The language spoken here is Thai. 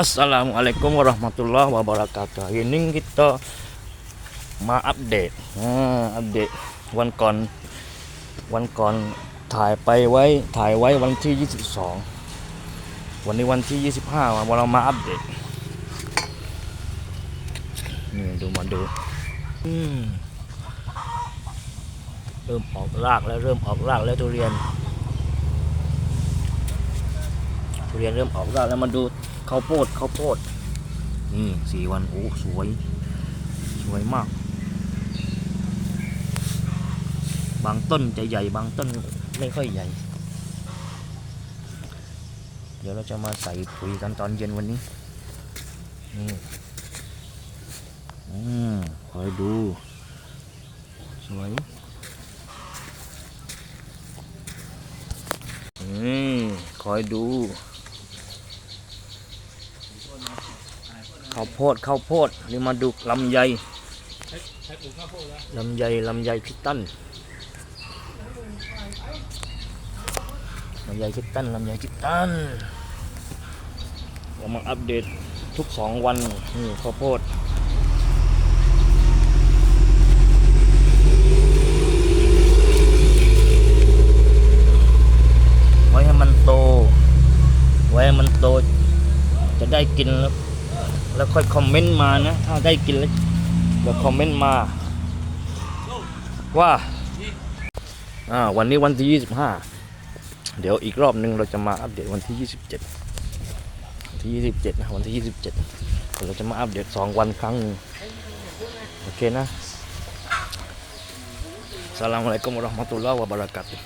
Assalamualaikum warahmatullahi wabarakatuh. Hari ini kita มาอัปเดตอ่าอัปเดตวันก่อน วันก่อนถ่ายไปไว้ ถ่ายไว้วันที่ 22 วันนี้วันที่ 25วันเรามาอัปเดต นี่ดูมาดูเริ่มออกรากแล้วเริ่มออกรากแล้วทุเรียน ทุเรียนเริ่มออกรากแล้วมาดู เขาโพดเขาโพด นี่สี่วันโอ้สวย สวยมาก บางต้นจะใหญ่บางต้นไม่ค่อยใหญ่ เดี๋ยวเราจะมาใส่ปุ๋ยกันตอนเย็นวันนี้ นี่ อืมคอยดู สวยนี่คอยดู ข้าวโพดข้าวโพดนี่มาดูลำไยลำไยลำไยพิตันลำไยพิตันลำไยพิตันเรามาอัปเดตทุกสองวันนี่ข้าวโพดไว้ให้มันโต ไว้ให้มันโต จะได้กินแล้ว แล้วค่อยคอมเมนต์มานะถ้าได้กินแล้วเดี๋ยวคอมเมนต์มาว่าอ่าวันนี้วันที่ 25 เดี๋ยวอีกรอบหนึ่งเราจะมาอัปเดตวันที่ 27วันที่ 27 นะวันที่ 27เดี๋ยวเราจะมาอัปเดต 2 วันครั้งนึงโอเคนะสลามอะลัยกุมวะเราะห์มะตุลลอฮ์วะบะเรากาตุ